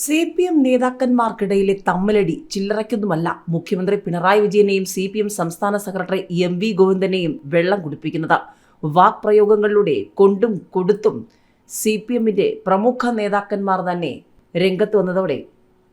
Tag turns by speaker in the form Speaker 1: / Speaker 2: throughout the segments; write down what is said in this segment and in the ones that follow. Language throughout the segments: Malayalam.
Speaker 1: സി പി എം നേതാക്കന്മാർക്കിടയിലെ തമ്മിലടി ചില്ലറയ്ക്കൊന്നുമല്ല. മുഖ്യമന്ത്രി പിണറായി വിജയനെയും സി പി എം സംസ്ഥാന സെക്രട്ടറി എം വി ഗോവിന്ദനെയും വെള്ളം കുടിപ്പിക്കുന്നത്. വാക്പ്രയോഗങ്ങളിലൂടെ കൊണ്ടും കൊടുത്തും സി പി എമ്മിന്റെ പ്രമുഖ നേതാക്കന്മാർ തന്നെ രംഗത്ത് വന്നതോടെ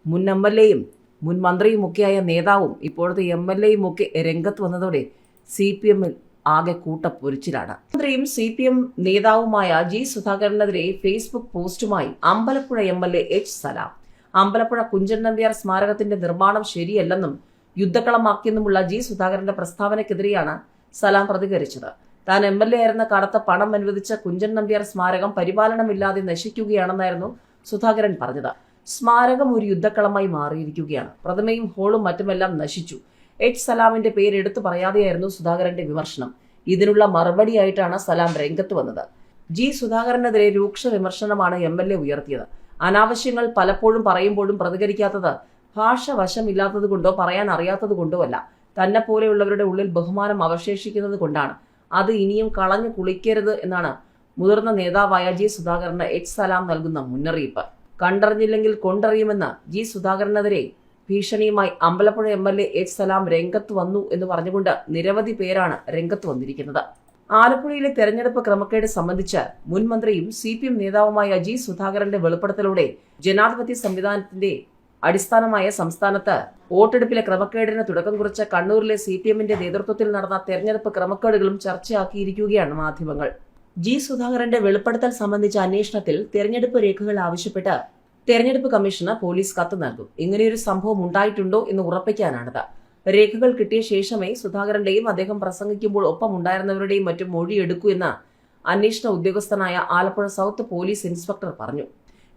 Speaker 1: മുൻ എം എൽ എയും മുൻ മന്ത്രിയുമൊക്കെയായ നേതാവും ഇപ്പോഴത്തെ എം എൽ എയും ഒക്കെ രംഗത്ത് വന്നതോടെ സി പി എമ്മിൽ ആകെ കൂട്ടപ്പൊരിച്ചിലാണ്. മന്ത്രിയും സി പി എം നേതാവുമായ ജി സുധാകരനെതിരെ Facebook പോസ്റ്റുമായി Ambalappuzha M L A H Salam. Ambalappuzha Kunchan Nambiar സ്മാരകത്തിന്റെ നിർമ്മാണം ശരിയല്ലെന്നും യുദ്ധക്കളമാക്കിയെന്നുമുള്ള ജി സുധാകരന്റെ പ്രസ്താവനയ്ക്കെതിരെയാണ് സലാം പ്രതികരിച്ചത്. താൻ എം എൽ എ ആയിരുന്ന കാലത്ത് പണം അനുവദിച്ച കുഞ്ചൻ നമ്പ്യാർ സ്മാരകം പരിപാലനമില്ലാതെ നശിക്കുകയാണെന്നായിരുന്നു സുധാകരൻ പറഞ്ഞത്. സ്മാരകം ഒരു യുദ്ധക്കളമായി മാറിയിരിക്കുകയാണ്. പ്രതിമയും ഹോളും മറ്റുമെല്ലാം നശിച്ചു. എച്ച് സലാമിന്റെ പേര് എടുത്തു പറയാതെയായിരുന്നു സുധാകരന്റെ വിമർശനം. ഇതിനുള്ള മറുപടിയായിട്ടാണ് സലാം രംഗത്ത് വന്നത്. ജി സുധാകരനെതിരെ രൂക്ഷ വിമർശനമാണ് എം എൽ എ ഉയർത്തിയത്. അനാവശ്യങ്ങൾ പലപ്പോഴും പറയുമ്പോഴും പ്രതികരിക്കാത്തത് ഭാഷ വശമില്ലാത്തത് കൊണ്ടോ പറയാൻ അറിയാത്തത് കൊണ്ടോ അല്ല. തന്നെ പോലെയുള്ളവരുടെ ഉള്ളിൽ ബഹുമാനം അവശേഷിക്കുന്നത് കൊണ്ടാണ്. അത് ഇനിയും കളഞ്ഞു കുളിക്കരുത് എന്നാണ് മുതിർന്ന നേതാവായ ജി സുധാകരന് എച്ച് സലാം നൽകുന്ന മുന്നറിയിപ്പ്. കണ്ടറിഞ്ഞില്ലെങ്കിൽ കൊണ്ടറിയുമെന്ന് ജി സുധാകരനെതിരെ ഭീഷണിയുമായി Ambalappuzha M L A H Salam രംഗത്ത് വന്നു എന്ന് പറഞ്ഞുകൊണ്ട് നിരവധി പേരാണ് രംഗത്ത് വന്നിരിക്കുന്നത്. ആലപ്പുഴയിലെ തെരഞ്ഞെടുപ്പ് ക്രമക്കേട് സംബന്ധിച്ച് മുൻ മന്ത്രിയും സി പി എം നേതാവുമായ ജി സുധാകരന്റെ വെളിപ്പെടുത്തലോടെ ജനാധിപത്യ സംവിധാനത്തിന്റെ അടിസ്ഥാനമായ സംസ്ഥാനത്ത് വോട്ടെടുപ്പിലെ ക്രമക്കേടിന് തുടക്കം കുറിച്ച കണ്ണൂരിലെ സി പി എമ്മിന്റെ നേതൃത്വത്തിൽ നടന്ന തെരഞ്ഞെടുപ്പ് ക്രമക്കേടുകളും ചർച്ചയാക്കിയിരിക്കുകയാണ് മാധ്യമങ്ങൾ. ജി സുധാകരന്റെ വെളിപ്പെടുത്തൽ സംബന്ധിച്ച അന്വേഷണത്തിൽ തെരഞ്ഞെടുപ്പ് രേഖകൾ ആവശ്യപ്പെട്ട് തെരഞ്ഞെടുപ്പ് കമ്മീഷന് പോലീസ് കത്ത് നൽകും. ഇങ്ങനെയൊരു സംഭവം ഉണ്ടായിട്ടുണ്ടോ എന്ന് ഉറപ്പിക്കാനാണിത്. രേഖകൾ കിട്ടിയ ശേഷമേ സുധാകരന്റെയും അദ്ദേഹം പ്രസംഗിക്കുമ്പോൾ ഒപ്പം ഉണ്ടായിരുന്നവരുടെയും മറ്റും മൊഴിയെടുക്കൂ എന്ന് അന്വേഷണ ഉദ്യോഗസ്ഥനായ ആലപ്പുഴ സൗത്ത് പോലീസ് ഇൻസ്പെക്ടർ പറഞ്ഞു.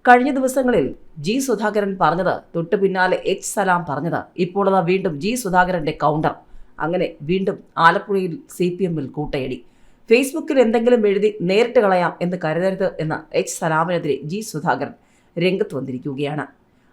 Speaker 1: കഴിഞ്ഞ ദിവസങ്ങളിൽ ജി സുധാകരൻ പറഞ്ഞത് തൊട്ടു പിന്നാലെ എച്ച് സലാം പറഞ്ഞത്. ഇപ്പോൾ അതാ വീണ്ടും ജി സുധാകരന്റെ കൗണ്ടർ. അങ്ങനെ വീണ്ടും ആലപ്പുഴയിൽ സി പി എമ്മിൽ കൂട്ടയടി. ഫേസ്ബുക്കിൽ എന്തെങ്കിലും എഴുതി നേരിട്ട് കളയാം എന്ന് കരുതരുത് എന്ന് എച്ച് സലാമിനെതിരെ ജി സുധാകരൻ രംഗത്ത് വന്നിരിക്കുകയാണ്.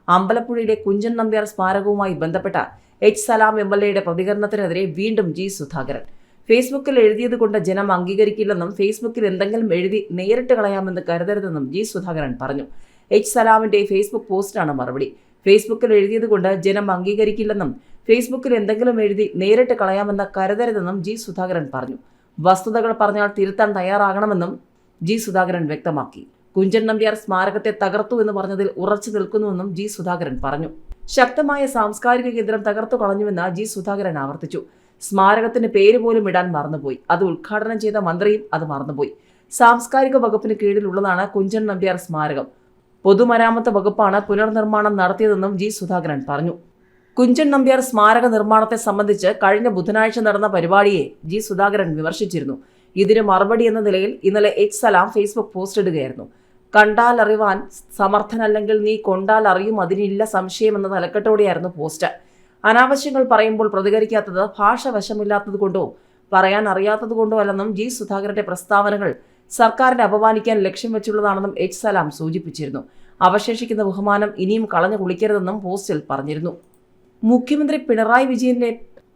Speaker 1: അമ്പലപ്പുഴയിലെ കുഞ്ചൻ നമ്പ്യാർ സ്മാരകവുമായി ബന്ധപ്പെട്ട എച്ച് സലാം എം എൽ എയുടെ പ്രതികരണത്തിനെതിരെ വീണ്ടും ജി സുധാകരൻ. ഫേസ്ബുക്കിൽ എഴുതിയത് കൊണ്ട് ജനം അംഗീകരിക്കില്ലെന്നും ഫേസ്ബുക്കിൽ എന്തെങ്കിലും എഴുതി നേരിട്ട് കളയാമെന്ന് കരുതരുതെന്നും ജി സുധാകരൻ പറഞ്ഞു. എച്ച് സലാമിന്റെ ഫേസ്ബുക്ക് പോസ്റ്റാണ് മറുപടി. ഫേസ്ബുക്കിൽ എഴുതിയത് കൊണ്ട് ജനം അംഗീകരിക്കില്ലെന്നും ഫേസ്ബുക്കിൽ എന്തെങ്കിലും എഴുതി നേരിട്ട് കളയാമെന്ന് കരുതരുതെന്നും ജി സുധാകരൻ പറഞ്ഞു. വസ്തുതകൾ പറഞ്ഞാൽ തിരുത്താൻ തയ്യാറാകണമെന്നും ജി സുധാകരൻ വ്യക്തമാക്കി. കുഞ്ചൻ നമ്പ്യാർ സ്മാരകത്തെ തകർത്തു എന്ന് പറഞ്ഞതിൽ ഉറച്ചു നിൽക്കുന്നുവെന്നും ജി സുധാകരൻ പറഞ്ഞു. ശക്തമായ സാംസ്കാരിക കേന്ദ്രം തകർത്തു കളഞ്ഞുവെന്ന് ജി സുധാകരൻ ആവർത്തിച്ചു. സ്മാരകത്തിന് പേര് പോലും ഇടാൻ മറന്നുപോയി. അത് ഉദ്ഘാടനം ചെയ്ത മന്ത്രിയും അത് മറന്നുപോയി. സാംസ്കാരിക വകുപ്പിന് കീഴിലുള്ളതാണ് കുഞ്ചൻ നമ്പ്യാർ സ്മാരകം. പൊതുമരാമത്ത് വകുപ്പാണ് പുനർനിർമ്മാണം നടത്തിയതെന്നും ജി സുധാകരൻ പറഞ്ഞു. കുഞ്ചൻ നമ്പ്യാർ സ്മാരക നിർമ്മാണത്തെ സംബന്ധിച്ച് കഴിഞ്ഞ ബുധനാഴ്ച നടന്ന പരിപാടിയെ ജി സുധാകരൻ വിമർശിച്ചിരുന്നു. ഇതിന് മറുപടി എന്ന നിലയിൽ ഇന്നലെ എച്ച് സലാം ഫേസ്ബുക്ക് പോസ്റ്റ് ഇടുകയായിരുന്നു. കണ്ടാൽ അറിവാൻ സമർത്ഥനല്ലെങ്കിൽ നീ കൊണ്ടാൽ അറിയും അതിനില്ല സംശയം എന്ന തലക്കെട്ടോടെയായിരുന്നു പോസ്റ്റ്. അനാവശ്യങ്ങൾ പറയുമ്പോൾ പ്രതികരിക്കാത്തത് ഭാഷ വശമില്ലാത്തത് കൊണ്ടോ പറയാൻ അറിയാത്തത് കൊണ്ടോ അല്ലെന്നും ജി സുധാകരന്റെ പ്രസ്താവനകൾ സർക്കാരിനെ അപമാനിക്കാൻ ലക്ഷ്യം വെച്ചുള്ളതാണെന്നും എച്ച് സലാം സൂചിപ്പിച്ചിരുന്നു. അവശേഷിക്കുന്ന ബഹുമാനം ഇനിയും കളഞ്ഞു കുളിക്കരുതെന്നും പോസ്റ്റിൽ പറഞ്ഞിരുന്നു. മുഖ്യമന്ത്രി പിണറായി വിജയന്റെ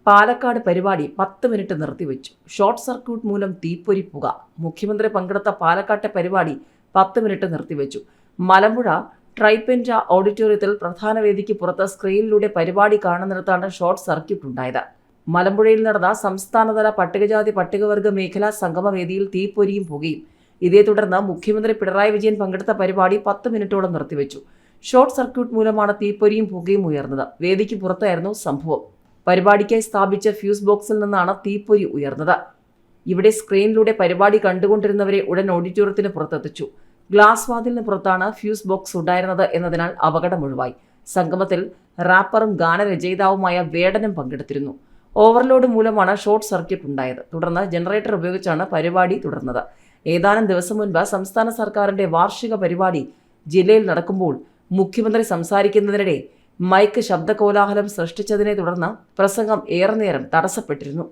Speaker 1: പാലക്കാട് പരിപാടി പത്ത് മിനിറ്റ് നിർത്തിവെച്ചു. ഷോർട്ട് സർക്യൂട്ട് മൂലം തീപ്പൊരി പുക. മുഖ്യമന്ത്രി പങ്കെടുത്ത പാലക്കാട്ടെ പരിപാടി പത്ത് മിനിറ്റ് നിർത്തിവെച്ചു. മലമ്പുഴ ട്രൈപെന്റ ഓഡിറ്റോറിയത്തിൽ പ്രധാന വേദിക്ക് പുറത്ത് സ്ക്രീനിലൂടെ പരിപാടി കാണുന്നിടത്താണ് ഷോർട്ട് സർക്യൂട്ട് ഉണ്ടായത് മലമ്പുഴയിൽ നടന്ന സംസ്ഥാനതല പട്ടികജാതി പട്ടികവർഗ മേഖലാ സംഗമവേദിയിൽ തീപ്പൊരിയും പുകയും. ഇതേ തുടർന്ന് മുഖ്യമന്ത്രി പിണറായി വിജയൻ പങ്കെടുത്ത പരിപാടി പത്ത് മിനിറ്റോളം നിർത്തിവെച്ചു. ഷോർട്ട് സർക്യൂട്ട് മൂലമാണ് തീപ്പൊരിയും പുകയും ഉയർന്നത്. വേദിക്ക് പുറത്തായിരുന്നു സംഭവം. പരിപാടിക്കായി സ്ഥാപിച്ച ഫ്യൂസ് ബോക്സിൽ നിന്നാണ് തീപ്പൊരി ഉയർന്നത്. ഇവിടെ സ്ക്രീനിലൂടെ പരിപാടി കണ്ടുകൊണ്ടിരുന്നവരെ ഉടൻ ഓഡിറ്റോറിയത്തിന് പുറത്തെത്തിച്ചു. ഗ്ലാസ് വാതിലിന് പുറത്താണ് ഫ്യൂസ് ബോക്സ് ഉണ്ടായിരുന്നത് എന്നതിനാൽ അപകടം ഒഴിവായി. സംഗമത്തിൽ റാപ്പറും ഗാനരചയിതാവുമായ വേടനും പങ്കെടുത്തിരുന്നു. ഓവർലോഡ് മൂലമാണ് ഷോർട്ട് സർക്യൂട്ട് ഉണ്ടായത്. തുടർന്ന് ജനറേറ്റർ ഉപയോഗിച്ചാണ് പരിപാടി തുടർന്നത്. ഏതാനും ദിവസം മുൻപ് സംസ്ഥാന സർക്കാരിന്റെ വാർഷിക പരിപാടി ജില്ലയിൽ നടക്കുമ്പോൾ മുഖ്യമന്ത്രി സംസാരിക്കുന്നതിനിടെ മൈക്ക് ശബ്ദകോലാഹലം സൃഷ്ടിച്ചതിനെ തുടർന്ന് പ്രസംഗം ഏറെ നേരം തടസ്സപ്പെട്ടിരുന്നു.